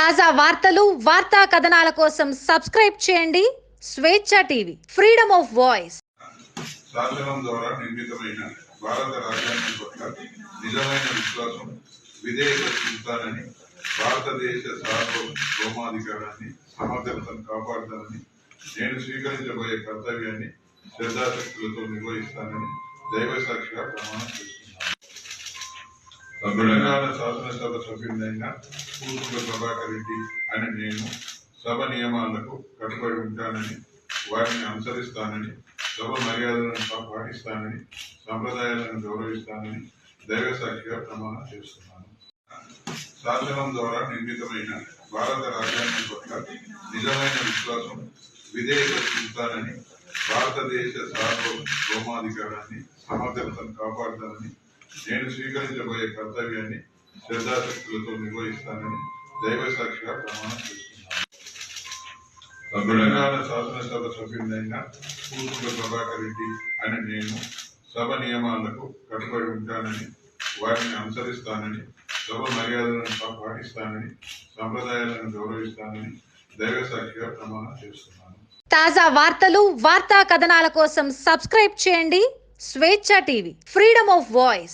తాజా వార్తలు వార్తా కథనాల కోసం సబ్స్క్రైబ్ చేయండి. స్వేచ్ఛ టీవీ ఫ్రీడమ్ ఆఫ్ వాయిస్. శాసనం ద్వారా నిర్మితమైన భారత రాజ్యాంగం పట్ల నిజమైన విశ్వాసం విధేయత చూపుతానని భారతదేశ సార్వభౌమాధికారాన్ని సమగ్రతను కాపాడుతానని నేను స్వీకరించబోయే కర్తవ్యాన్ని శ్రద్ధాశక్తులతో నిర్వహిస్తానని దైవ సాక్షిగా ప్రమాణం చేస్తున్నాను. తెలంగాణ శాసనసభ సభ్యుడైన పూర్తుల ప్రభాకర్ రెడ్డి అని నేను సభ నియమాలకు కట్టుబడి ఉంటానని వారిని అనుసరిస్తానని సభ మర్యాదలను పాటిస్తానని సంప్రదాయాలను గౌరవిస్తానని దైవ సాక్షిగా ప్రమాణం చేస్తున్నాను. శాసనం ద్వారా నిర్మితమైన భారత రాజ్యాంగం పట్ల నిజమైన విశ్వాసం విధేయత చూపుతానని భారతదేశ సార్వభౌమాధికారాన్ని సమగ్రతను కాపాడుతానని నేను స్వీకరించబోయే కర్తవ్యాన్ని శ్రద్ధాశక్తులతో నిర్వహిస్తానని దైవ సాక్షిగా ప్రమాణం చేస్తున్నాను తెలంగాణ శాసనసభ సభ్యుడైన పూర్తుల ప్రభాకర్ రెడ్డి అని నేను సభ నియమాలకు కట్టుబడి ఉంటానని వారిని అనుసరిస్తానని సభ మర్యాదలను పాటిస్తానని సంప్రదాయాలను గౌరవిస్తానని దైవ సాక్షిగా ప్రమాణం చేస్తున్నాను తాజా వార్తలు వార్తా కథనాల కోసం సబ్స్క్రైబ్ చేయండి. స్వేచ్ఛ టీవీ ఫ్రీడమ్ ఆఫ్ వాయిస్.